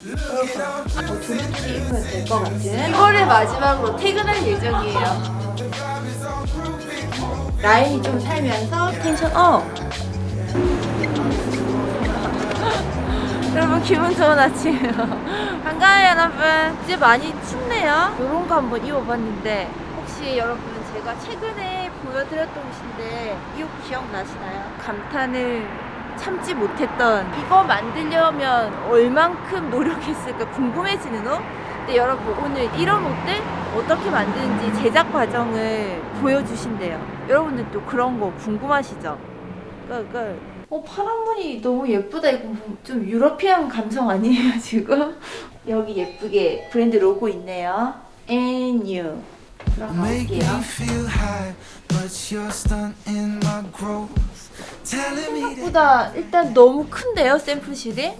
어, 두루두루 입으면 될 것 같은 이거를 마지막으로 퇴근할 예정이에요. 라인이 좀 살면서 텐션 업! 여러분 기분 좋은 아침이에요. 반가워요 여러분. 이제 많이 춥네요. 이런 거 한번 입어봤는데 혹시 여러분 제가 최근에 보여드렸던 옷인데 이 옷 기억나시나요? 감탄을 참지 못했던 이거 만들려면 얼만큼 노력했을까 궁금해지는 옷? 근데 여러분 오늘 이런 옷들 어떻게 만드는지 제작 과정을 보여주신대요. 여러분들 또 그런 거 궁금하시죠? 꿀꿀. 어 파란 무늬 너무 예쁘다 이거 뭐좀 유러피안 감성 아니에요 지금? 여기 예쁘게 브랜드 로고 있네요. And you. Make me 들어갈게요. 생각보다 일단 너무 큰데요 샘플실이?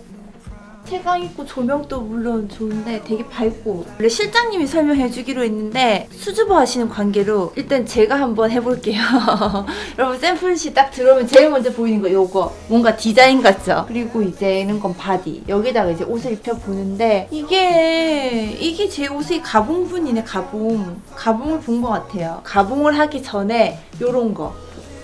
채광 있고 조명도 물론 좋은데 되게 밝고. 원래 실장님이 설명해 주기로 했는데 수줍어 하시는 관계로 일단 제가 한번 해볼게요. 여러분 샘플실 딱 들어오면 제일 먼저 보이는 거 요거. 뭔가 디자인 같죠? 그리고 이제는 건 바디. 여기다가 이제 옷을 입혀보는데 이게 이게 제 옷의 가봉분이네 가봉. 가봉을 본 것 같아요. 가봉을 하기 전에 요런 거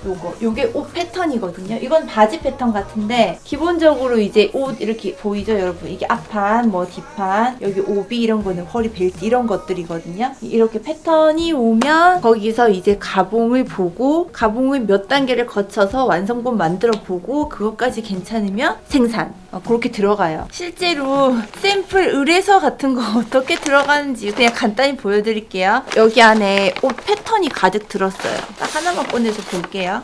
요거 요게 옷 패턴이거든요. 이건 바지 패턴 같은데 기본적으로 이제 옷 이렇게 보이죠, 여러분? 이게 앞판, 뭐 뒷판, 여기 오비 이런 거는 허리 벨트 이런 것들이거든요. 이렇게 패턴이 오면 거기서 이제 가봉을 보고 가봉을 몇 단계를 거쳐서 완성본 만들어 보고 그것까지 괜찮으면 생산. 어, 그렇게 들어가요. 실제로 샘플 의뢰서 같은 거 어떻게 들어가는지 그냥 간단히 보여드릴게요. 여기 안에 옷 패턴이 가득 들었어요. 딱 하나만 꺼내서 볼게요.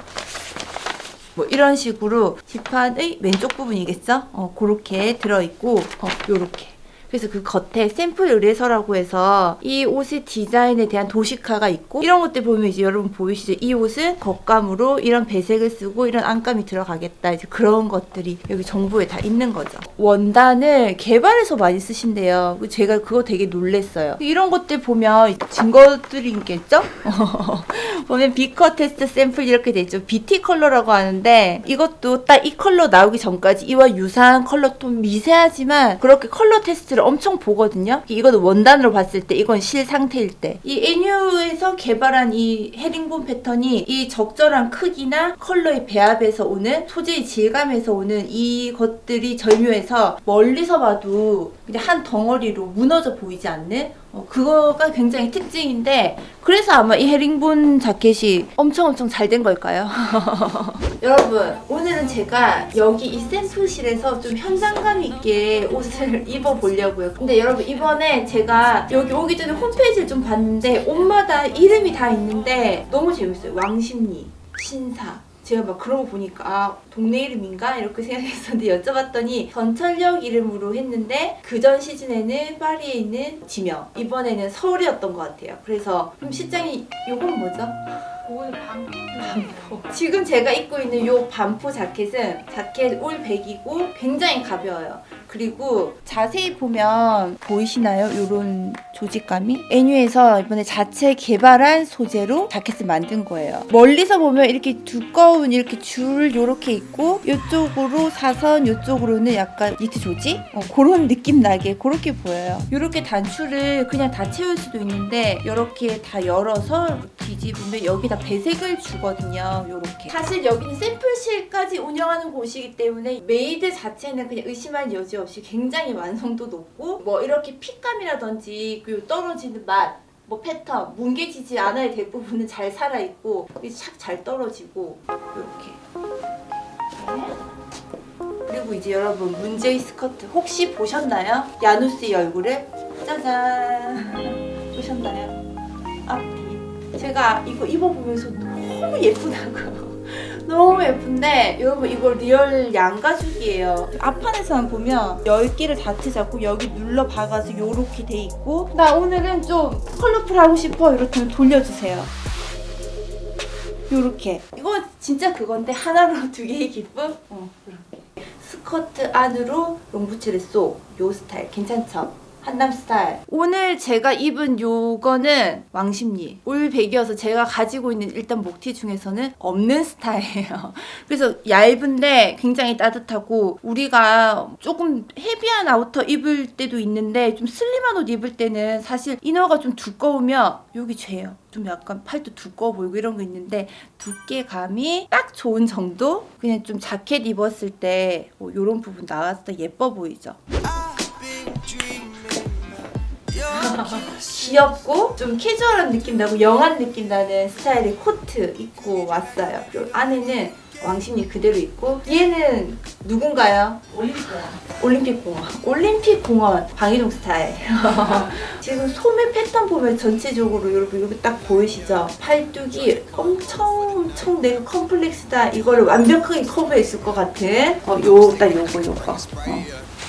뭐 이런 식으로 지판의 왼쪽 부분이겠죠? 어, 그렇게 들어있고, 어, 요렇게. 그래서 그 겉에 샘플 의뢰서라고 해서 이 옷의 디자인에 대한 도식화가 있고 이런 것들 보면 이제 여러분 보이시죠? 이 옷은 겉감으로 이런 배색을 쓰고 이런 안감이 들어가겠다. 이제 그런 것들이 여기 정보에 다 있는 거죠. 원단을 개발해서 많이 쓰신대요. 그 제가 그거 되게 놀랬어요. 이런 것들 보면 증거들이겠죠? 보면 비커 테스트 샘플 이렇게 돼 있죠. BT 컬러라고 하는데 이것도 딱 이 컬러 나오기 전까지 이와 유사한 컬러 톤 미세하지만 그렇게 컬러 테스트를 엄청 보거든요. 이거는 원단으로 봤을 때 이건 실 상태일 때. 이 에뉴에서 개발한 이 헤링본 패턴이 이 적절한 크기나 컬러의 배합에서 오는 소재의 질감에서 오는 이 것들이 절묘해서 멀리서 봐도 그냥 한 덩어리로 무너져 보이지 않는 어, 그거가 굉장히 특징인데 그래서 아마 이 헤링본 자켓이 엄청 엄청 잘 된 걸까요? 여러분 오늘은 제가 여기 이 샘플실에서 좀 현장감 있게 옷을 입어보려고요. 근데 여러분 이번에 제가 여기 오기 전에 홈페이지를 좀 봤는데 옷마다 이름이 다 있는데 너무 재밌어요. 왕십리 신사 제가 막 그런 거 보니까 아 동네 이름인가 이렇게 생각했었는데 여쭤봤더니 전철역 이름으로 했는데 그전 시즌에는 파리에 있는 지명 이번에는 서울이었던 것 같아요 그래서 그럼 실장이 요건 뭐죠? 반포. 지금 제가 입고 있는 요 반포 자켓은 자켓 올 100이고 굉장히 가벼워요. 그리고 자세히 보면 보이시나요? 요런 조직감이? 애뉴에서 이번에 자체 개발한 소재로 자켓을 만든 거예요. 멀리서 보면 이렇게 두꺼운 이렇게 줄 요렇게 있고 요쪽으로 사선 요쪽으로는 약간 니트 조직? 어, 그런 느낌 나게 그렇게 보여요. 요렇게 단추를 그냥 다 채울 수도 있는데 요렇게 다 열어서 뒤집으면 여기다 배색을 주거든요. 요렇게. 사실 여기는 샘플실까지 운영하는 곳이기 때문에 메이드 자체는 그냥 의심할 여지 없이 굉장히 완성도 높고 뭐 이렇게 핏감이라든지 그리고 떨어지는 맛 뭐 패턴, 뭉개지지 않아야 될 부분은 잘 살아 있고 착잘 떨어지고 이렇게 네. 그리고 이제 여러분 문제의 스커트 혹시 보셨나요? 야누스의 얼굴을 짜잔 보셨나요? 앞뒤 제가 이거 입어보면서 너무 예쁘다고요 너무 예쁜데 여러분 이거 리얼 양가죽이에요. 앞판에서만 보면 10개를 다트 잡고 여기 눌러 박아서 요렇게 돼 있고 나 오늘은 좀 컬러풀 하고 싶어. 이렇게 돌려주세요. 요렇게. 이거 진짜 그건데 하나로 두 개의 기쁨? 어 이렇게. 스커트 안으로 롱부츠를 쏙요 스타일. 괜찮죠? 한남 스타일. 오늘 제가 입은 요거는 왕십리 올백이어서 제가 가지고 있는 일단 목티 중에서는 없는 스타일이에요. 그래서 얇은데 굉장히 따뜻하고 우리가 조금 헤비한 아우터 입을 때도 있는데 좀 슬림한 옷 입을 때는 사실 이너가 좀 두꺼우면 여기 죄요. 좀 약간 팔도 두꺼워 보이고 이런 거 있는데 두께감이 딱 좋은 정도? 그냥 좀 자켓 입었을 때 뭐 이런 부분 나왔을 때 예뻐 보이죠? 귀엽고 좀 캐주얼한 느낌 나고 영한 느낌 나는 스타일의 코트 입고 왔어요. 안에는 왕십리 그대로 입고 얘는 누군가요? 올림픽공원. 올림픽공원. 올림픽공원 방이동 스타일. 지금 소매 패턴 보면 전체적으로 여러분 여기 딱 보이시죠? 팔뚝이 엄청 엄청 내가 컴플렉스다 이거를 완벽하게 커버했을 것 같은 어, 요 딱 요거 요거. 어.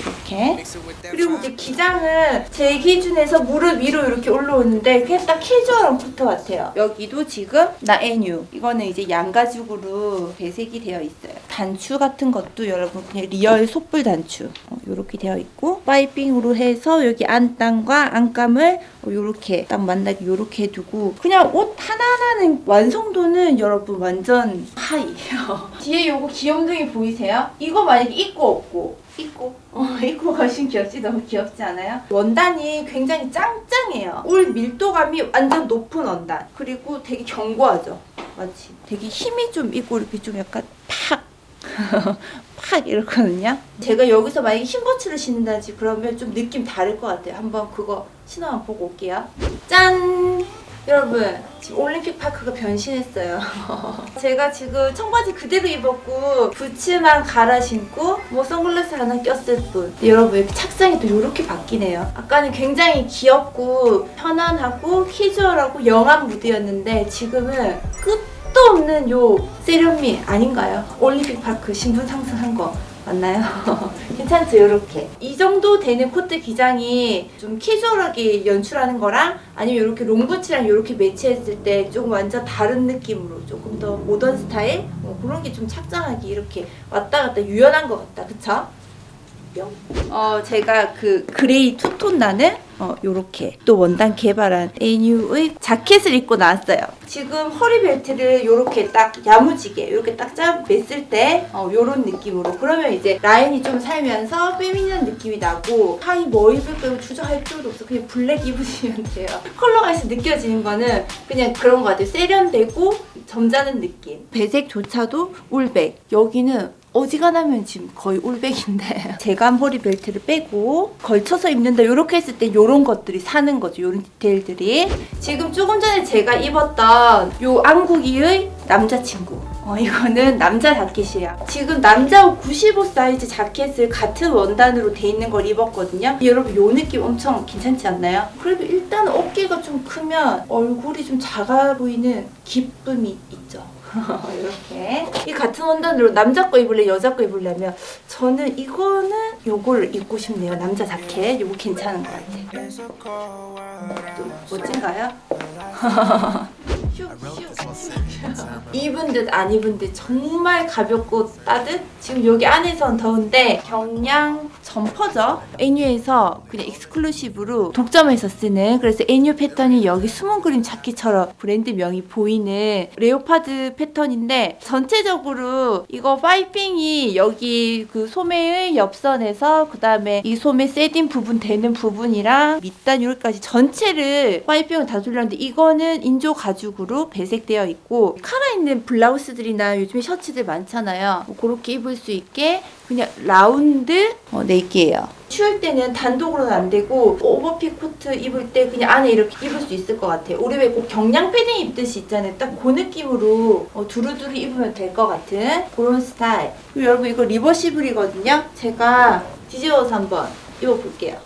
이렇게 그리고 이제 기장은 제 기준에서 무릎 위로 이렇게 올라오는데 그냥 딱 캐주얼한 코트 같아요. 여기도 지금 나에뉴 이거는 이제 양가죽으로 배색이 되어 있어요. 단추 같은 것도 여러분 그냥 리얼 속불 단추 어, 이렇게 되어 있고 파이핑으로 해서 여기 안단과 안감을 이렇게 딱 만나게 이렇게 두고 그냥 옷 하나하나는 완성도는 여러분 완전 하이예요. 뒤에 요거 귀염둥이 보이세요? 이거 만약에 입고 없고 입고 어 입고 가시면 귀엽지 너무 귀엽지 않아요? 원단이 굉장히 짱짱해요. 올 밀도감이 완전 높은 원단 그리고 되게 견고하죠. 맞지? 되게 힘이 좀 있고 이렇게 좀 약간 팍. 팍 이렇거든요. 제가 여기서 만약에 흰 부츠를 신는다지 그러면 좀 느낌 다를 것 같아요. 한번 그거 신어 한번 보고 올게요. 짠! 여러분 지금 올림픽 파크가 변신했어요. 제가 지금 청바지 그대로 입었고 부츠만 갈아 신고 뭐 선글라스 하나 꼈을 뿐. 여러분 이렇게 착장이 또 이렇게 바뀌네요. 아까는 굉장히 귀엽고 편안하고 캐주얼하고 영한 무드였는데 지금은 끝도 없는 요 세련미 아닌가요? 올림픽 파크 신분 상승한 거. 맞나요? 괜찮죠, 요렇게. 이 정도 되는 코트 기장이 좀 캐주얼하게 연출하는 거랑 아니면 이렇게 롱부츠랑 이렇게 매치했을 때 조금 완전 다른 느낌으로 조금 더 모던 스타일? 뭐 그런 게 좀 착장하기 이렇게 왔다 갔다 유연한 것 같다, 그쵸? 뿅. 어, 제가 그 그레이 투톤 나는 어, 요렇게 또 원단 개발한 에뉴의 자켓을 입고 나왔어요. 지금 허리 벨트를 요렇게 딱 야무지게 요렇게 딱짜 맸을 때 어, 요런 느낌으로 그러면 이제 라인이 좀 살면서 페미닌한 느낌이 나고 하이 뭐 입을 거고 주저할 필요도 없어 그냥 블랙 입으시면 돼요. 컬러가 있어 느껴지는 거는 그냥 그런 거 같아요. 세련되고 점잖은 느낌. 배색조차도 울백. 여기는 어지간하면 지금 거의 올백인데 제감 허리 벨트를 빼고 걸쳐서 입는다 이렇게 했을 때 이런 것들이 사는 거죠 이런 디테일들이 지금 조금 전에 제가 입었던 요 안국이의 남자친구 어, 이거는 남자 자켓이에요. 지금 남자 옷 95 사이즈 자켓을 같은 원단으로 돼 있는 걸 입었거든요. 여러분 요 느낌 엄청 괜찮지 않나요? 그래도 일단 어깨가 좀 크면 얼굴이 좀 작아 보이는 기쁨이 있죠. 이렇게 이 같은 원단으로 남자 거 입을래 여자 거 입으려면 저는 이거는 요거를 입고 싶네요 남자 자켓 요거 괜찮은 것 같아요 좀 멋진가요? 슉, 슉. 입은 듯 안 입은 듯 정말 가볍고 따뜻? 지금 여기 안에선 더운데 경량 점퍼죠? 애뉴에서 그냥 익스클루시브로 독점해서 쓰는 그래서 애뉴 패턴이 여기 숨은 그림 찾기처럼 브랜드 명이 보이는 레오파드 패턴인데 전체적으로 이거 파이핑이 여기 그 소매의 옆선에서 그 다음에 이 소매 세딘 부분 되는 부분이랑 밑단 여기까지 전체를 파이핑을 다 돌렸는데 이거는 인조 가죽으로 배색되어 있고 카라 있는 블라우스들이나 요즘에 셔츠들 많잖아요 뭐 그렇게 입을 수 있게 그냥 라운드 어, 네이키예요 추울 때는 단독으로는 안 되고 오버핏 코트 입을 때 그냥 안에 이렇게 입을 수 있을 것 같아요. 우리 왜 꼭 경량 패딩 입듯이 있잖아요. 딱 그 느낌으로 어, 두루두루 입으면 될 것 같은 그런 스타일. 그리고 여러분 이거 리버시블이거든요. 제가 뒤집어서 한번 입어볼게요.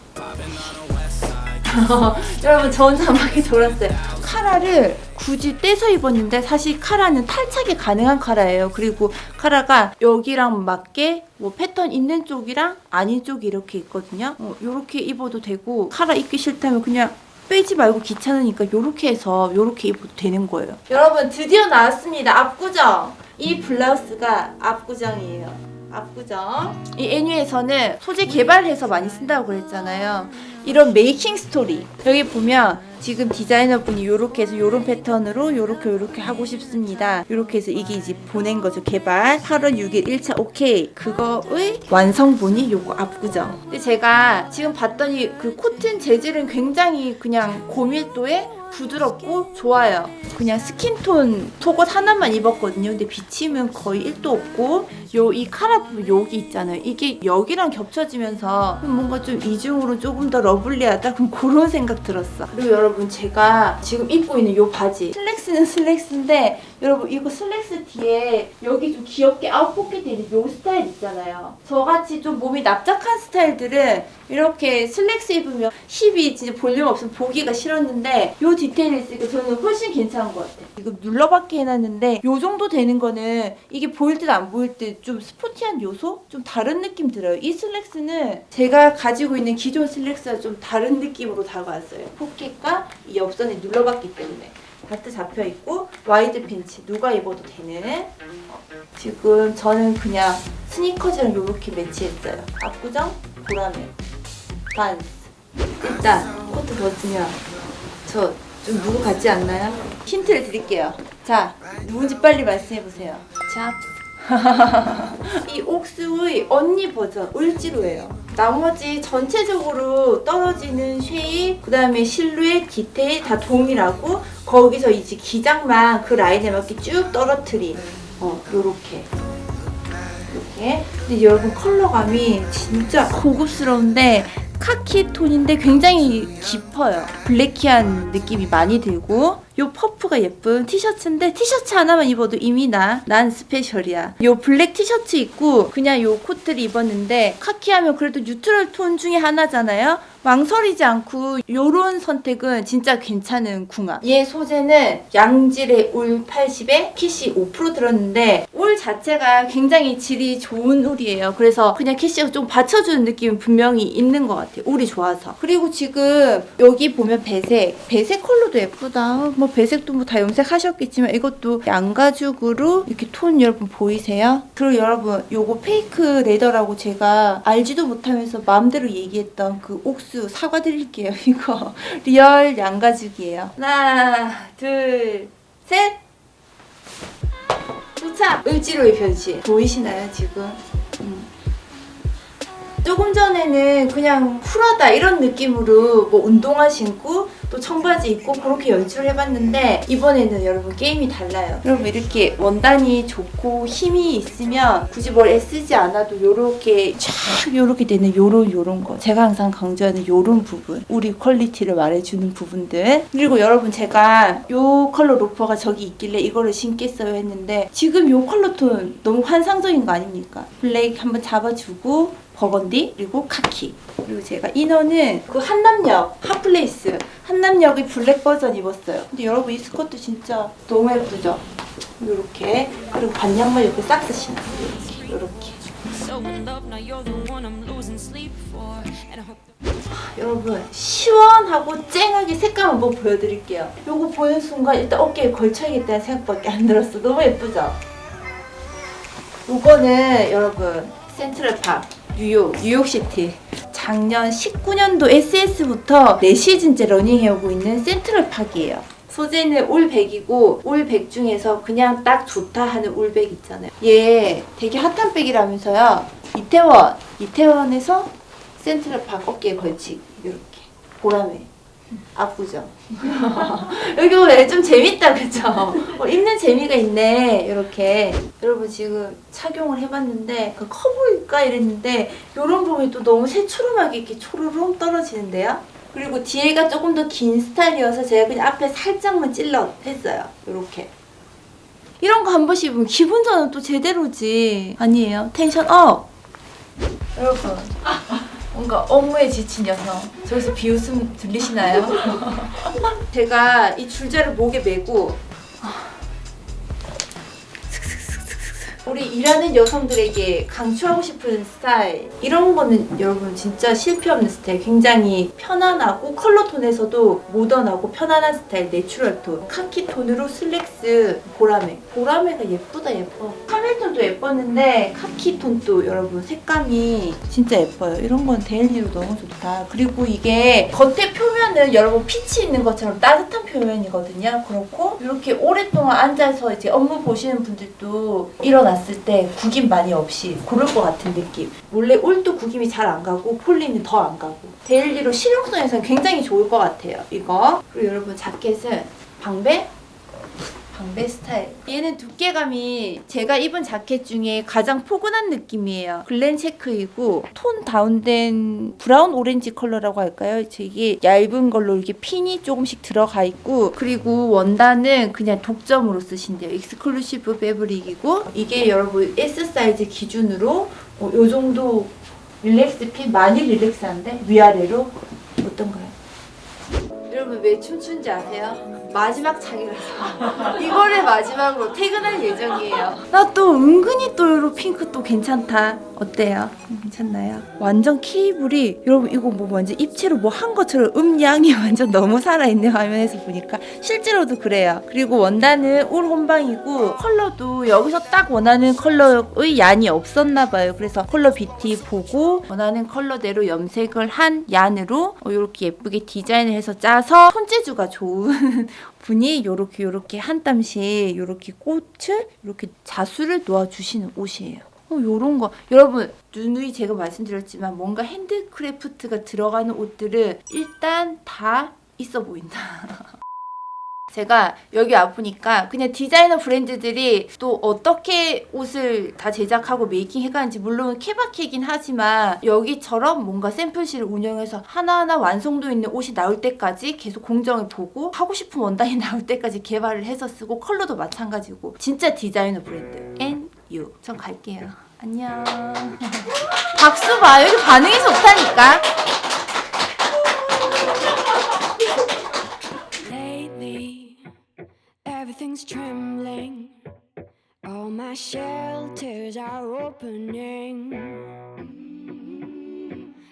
여러분 저 혼자 막이 돌았어요. 카라를 굳이 떼서 입었는데 사실 카라는 탈착이 가능한 카라예요. 그리고 카라가 여기랑 맞게 뭐 패턴 있는 쪽이랑 아닌 쪽이 이렇게 있거든요. 어, 이렇게 입어도 되고 카라 입기 싫다면 그냥 빼지 말고 귀찮으니까 이렇게 해서 이렇게 입어도 되는 거예요. 여러분 드디어 나왔습니다. 압구정. 이 블라우스가 압구정이에요. 압구정. 이 애뉴에서는 소재 개발해서 많이 쓴다고 그랬잖아요. 이런 메이킹 스토리 여기 보면 지금 디자이너분이 요렇게 해서 요런 패턴으로 요렇게 요렇게 하고 싶습니다 요렇게 해서 이게 이제 보낸 거죠 개발 8월 6일 1차 오케이 그거의 완성본이 요거 압구정 근데 제가 지금 봤더니 그 코튼 재질은 굉장히 그냥 고밀도에 부드럽고 좋아요. 그냥 스킨톤 속옷 하나만 입었거든요. 근데 비침은 거의 1도 없고 요 이 카라 여기 있잖아요. 이게 여기랑 겹쳐지면서 뭔가 좀 이중으로 조금 더 러블리하다 그럼 그런 생각 들었어. 그리고 여러분 제가 지금 입고 있는 요 바지 슬랙스는 슬랙스인데 여러분 이거 슬랙스 뒤에 여기 좀 귀엽게 아웃포켓 있는 요 스타일 있잖아요. 저같이 좀 몸이 납작한 스타일들은 이렇게 슬랙스 입으면 힙이 진짜 볼륨 없으면 보기가 싫었는데 요 디테일이 있으니까 저는 훨씬 괜찮은 것 같아요. 이거 눌러받게 해놨는데 요 정도 되는 거는 이게 보일 듯 안 보일 듯좀 스포티한 요소? 좀 다른 느낌 들어요. 이 슬랙스는 제가 가지고 있는 기존 슬랙스와 좀 다른 느낌으로 다가왔어요. 포켓과 이 옆선이 눌러받기 때문에. 다트 잡혀 있고 와이드 핀치 누가 입어도 되는 어, 지금 저는 그냥 스니커즈랑 이렇게 매치했어요 압구정 보라매 반스 일단 코트 벗으면 저 좀 누구 같지 않나요? 힌트를 드릴게요 자 누군지 빨리 말씀해 보세요 잡스 이 옥스의 언니 버전 을지로예요. 나머지 전체적으로 떨어지는 쉐입, 그 다음에 실루엣, 디테일 다 동일하고 거기서 이제 기장만 그 라인에 맞게 쭉 떨어뜨린 어 요렇게 이렇게 근데 여러분 컬러감이 진짜 고급스러운데 카키 톤인데 굉장히 깊어요. 블랙키한 느낌이 많이 들고 요 퍼프가 예쁜 티셔츠인데 티셔츠 하나만 입어도 이미 나, 난 스페셜이야. 요 블랙 티셔츠 입고 그냥 요 코트를 입었는데 카키하면 그래도 뉴트럴 톤 중에 하나잖아요. 망설이지 않고 요런 선택은 진짜 괜찮은 궁합. 얘 소재는 양질의 울 80에 킷이 5% 들었는데 울 자체가 굉장히 질이 좋은 울이에요. 그래서 그냥 킷이 좀 받쳐주는 느낌은 분명히 있는 것 같아요. 울이 좋아서. 그리고 지금 여기 보면 배색, 배색 컬러도 예쁘다. 뭐 배색도 뭐 다 염색하셨겠지만 이것도 양가죽으로 이렇게 톤 여러분 보이세요? 그리고 여러분 요거 페이크 레더라고 제가 알지도 못하면서 마음대로 얘기했던 그 옥수 사과드릴게요. 이거 리얼 양가죽이에요. 하나, 둘, 셋. 도착! 을지로의 변신. 보이시나요, 지금? 음. 조금 전에는 그냥 쿨하다 이런 느낌으로 뭐 운동화 신고 또 청바지 입고 그렇게 연출을 해봤는데 이번에는 여러분 게임이 달라요. 여러분 이렇게 원단이 좋고 힘이 있으면 굳이 뭘 애쓰지 않아도 요렇게 쫙 요렇게 되는 요런 요런 거 제가 항상 강조하는 요런 부분 우리 퀄리티를 말해주는 부분들 그리고 여러분 제가 요 컬러 로퍼가 저기 있길래 이거를 신겠어요 했는데 지금 요 컬러 톤 너무 환상적인 거 아닙니까? 블랙 한번 잡아주고 버건디 그리고 카키. 그리고 제가 이너는 그 한남역 핫플레이스. 한남역의 블랙 버전 입었어요. 근데 여러분 이 스커트 진짜 너무 예쁘죠? 이렇게. 그리고 반양말 이렇게 싹스 신어 이렇게. 여러분 시원하고 쨍하게 색감 한번 보여드릴게요. 요거 보는 순간 일단 어깨에 걸쳐야겠다는 생각밖에 안 들었어 너무 예쁘죠? 요거는 여러분 센트럴팝 뉴욕 뉴욕시티. 작년 19년도 SS부터 4시즌째 러닝해오고 있는 센트럴팍이에요. 소재는 올백이고 올백 중에서 그냥 딱 좋다 하는 올백 있잖아요. 얘 되게 핫한 백이라면서요. 이태원 이태원에서 센트럴팍 어깨에 걸치기 이렇게 보라매 아프죠? 여기 왜좀 재밌다 그쵸? 어, 입는 재미가 있네 이렇게 여러분 지금 착용을 해봤는데 그 커 보일까 이랬는데 이런 부분이 또 너무 새초롬하게 이렇게 초로롱 떨어지는데요? 그리고 뒤에가 조금 더 긴 스타일이어서 제가 그냥 앞에 살짝만 찔러 했어요 이렇게 이런 거 한 번씩 입으면 기분 전환 또 제대로지 아니에요? 텐션 업! 여러분 뭔가 업무에 지친 여성 저기서 비웃음 들리시나요? 제가 이 줄자를 목에 메고 우리 일하는 여성들에게 강추하고 싶은 스타일 이런 거는 여러분 진짜 실패 없는 스타일. 굉장히 편안하고 컬러 톤에서도 모던하고 편안한 스타일 내추럴 톤. 카키 톤으로 슬랙스 보라매. 보라매가 예쁘다 예뻐. 카멜 톤도 예뻤는데 카키 톤도 여러분 색감이 진짜 예뻐요. 이런 건 데일리로 너무 좋다. 그리고 이게 겉에 표면은 여러분 피치 있는 것처럼 따뜻한 표면이거든요. 그렇고 이렇게 오랫동안 앉아서 이제 업무 보시는 분들도 일어났 을 때 구김 많이 없이 고를 것 같은 느낌. 원래 올도 구김이 잘 안 가고 폴리는 더 안 가고. 데일리로 실용성에서는 굉장히 좋을 것 같아요 이거. 그리고 여러분 자켓은 방배 방배 스타일. 얘는 두께감이 제가 입은 자켓 중에 가장 포근한 느낌이에요. 글렌 체크이고 톤 다운된 브라운 오렌지 컬러라고 할까요? 이게 얇은 걸로 이렇게 핀이 조금씩 들어가 있고 그리고 원단은 그냥 독점으로 쓰신대요. 익스클루시브 패브릭이고 이게 여러분 S 사이즈 기준으로 어, 요 정도 릴렉스 핏 많이 릴렉스한데 위아래로 어떤가요? 여러분 왜 춤춘지 아세요? 마지막 장이라서 이거를 마지막으로 퇴근할 예정이에요. 나 또 은근히 또 이런 핑크 또 괜찮다. 어때요? 음, 괜찮나요? 완전 케이블이 여러분 이거 뭐 완전 입체로 뭐 한 것처럼 음양이 완전 너무 살아있네 화면에서 보니까 실제로도 그래요. 그리고 원단은 울 혼방이고 컬러도 여기서 딱 원하는 컬러의 얀이 없었나 봐요. 그래서 컬러 뷰티 보고 원하는 컬러대로 염색을 한 얀으로 이렇게 예쁘게 디자인을 해서 짜서 손재주가 좋은 분이 요렇게 요렇게 한 땀씩 요렇게 꽃을 이렇게 자수를 놓아주시는 옷이에요. 어, 요런 거 여러분 누누이 제가 말씀드렸지만 뭔가 핸드크래프트가 들어가는 옷들은 일단 다 있어 보인다. 제가 여기 아프니까 그냥 디자이너 브랜드들이 또 어떻게 옷을 다 제작하고 메이킹 해가는지 물론 케바케긴 하지만 여기처럼 뭔가 샘플실을 운영해서 하나하나 완성도 있는 옷이 나올 때까지 계속 공정을 보고 하고 싶은 원단이 나올 때까지 개발을 해서 쓰고 컬러도 마찬가지고 진짜 디자이너 브랜드 NU 전 갈게요 안녕 박수 봐 여기 반응이 좋다니까 Lately, everything's trembling. All my shelters are opening.